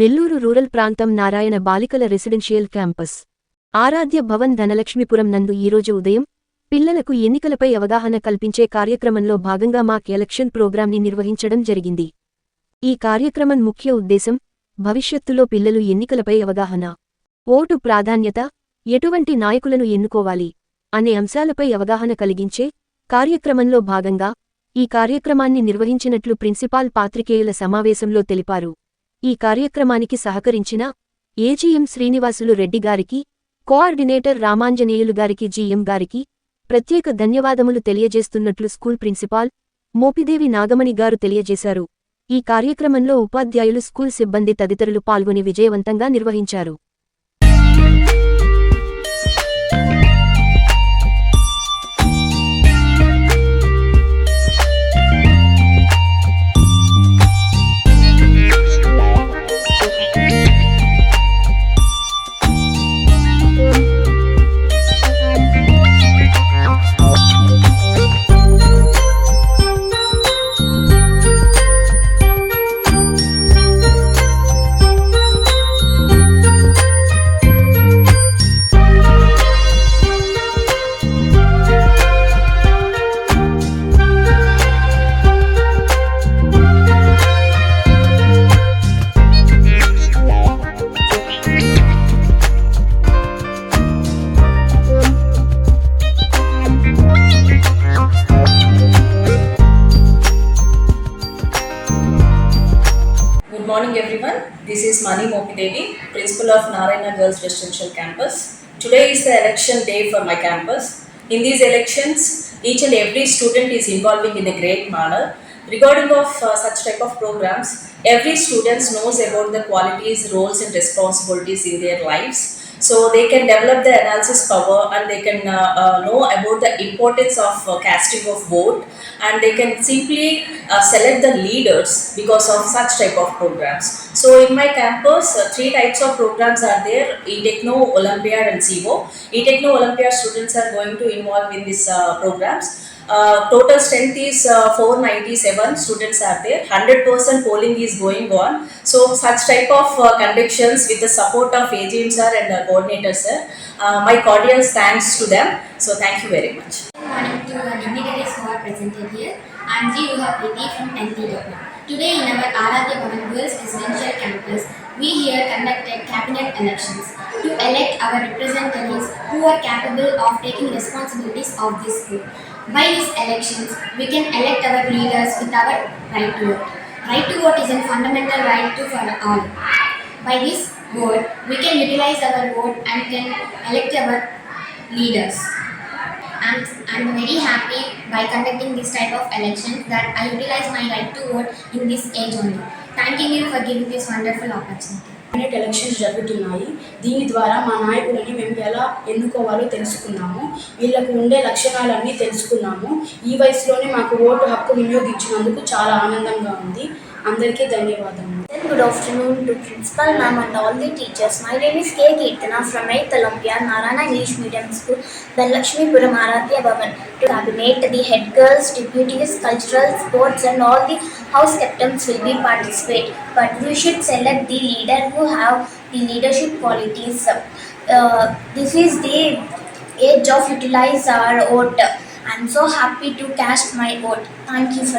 Nellore rural ప్రాంతం నారాయణ బాలికల residential campus. Aaradhya Bhavan Dhanalakshmipuram నందు ఈరోజు ఉదయం పిల్లలకు ఎన్నికలపై అవగాహన కల్పించే కార్యక్రమంలో భాగంగా మాక్ ఎలక్షన్ ప్రోగ్రాంని నిర్వహించడం జరిగింది. ఈ కార్యక్రమం ముఖ్య ఉద్దేశం భవిష్యత్తులో పిల్లలు ఎన్నికలపై అవగాహన. ఓటు ప్రాధాన్యత ఎటువంటి నాయకులను ఎన్నుకోవాలి అనే అంశాలపై అవగాహన కలిగించే కార్యక్రమంలో భాగంగా ఈ కార్యక్రమాన్ని నిర్వహించినట్లు ప్రిన్సిపాల్ పాత్రికేయుల సమావేశంలో తెలిపారు. ఈ కార్యక్రమానికి సహకరించిన ఏజీఎం శ్రీనివాసులు రెడ్డి గారికి కోఆర్డినేటర్ రామాంజనేయులు గారికి జీఎం గారికి ప్రత్యేక ధన్యవాదములు తెలియజేస్తున్నట్లు స్కూల్ ప్రిన్సిపాల్ మోపిదేవి నాగమణి గారు తెలియజేశారు. ఈ కార్యక్రమంలో ఉపాధ్యాయులు స్కూల్ సిబ్బంది తదితరులు పాల్గొని విజయవంతంగా నిర్వహించారు. Morning, everyone. This is Mani Mopidevi, Principal of Narayana Girls Residential Campus. Today is the election day for my campus. In these elections, each and every student is involving in a great manner. Regarding of uh, such type of programs, every student knows about the qualities, roles, and responsibilities in their lives. So they can develop the analysis power and they can uh, uh, know about the importance of uh, casting of vote and they can simply uh, select the leaders because of such type of programs. So in my campus, uh, three types of programs are there: eTechno, Olympiad, and CIVO. eTechno, Olympiad students are going to involve in these uh, programs. Uh, total strength is uh, 497 students are there 100% polling is going on so such type of uh, convictions with the support of agm sir and uh, coordinator sir uh, my cordial thanks to them so thank you very much Good morning to the dignitaries who are presented here. I am G. Yuha Priti from NTW. Today in our Aradhya Bhavan Girls Residential Campus, we here conducted cabinet elections to elect our representatives who are capable of taking responsibilities of this group. By these elections, we can elect our leaders with our right to vote. Right to vote is a fundamental right to for all. By this vote, we can utilize our vote and can elect our leaders. I'm, I'm very happy by conducting this type of election that I utilize my right to vote in this age only. Thanking you for giving this wonderful opportunity cabinet elections జరుగుతున్నాయి. దీని ద్వారా మా నాయకులని మేము ఎలా ఎన్నుకోవాలో తెలుసుకున్నాము. వీళ్ళకు ఉండే లక్షణాలన్నీ తెలుసుకున్నాము. ఈ వయసులోనే మాకు ఓటు హక్కు వినియోగించినందుకు చాలా ఆనందంగా ఉంది. అందరికీ ధన్యవాదములు Good afternoon to Principal Ma'am and all the teachers. My name is K. Kirtana from 8th Olympia, Narana English Medium School, Dhanlakshmi Puram Aradhya Bhavan. To cabinet, the head girls, deputies, cultural, sports and all the house captains will be participate. But we should select the leader who have the leadership qualities. Uh, this is the age of utilize our vote. I'm so happy to cast my vote. Thank you for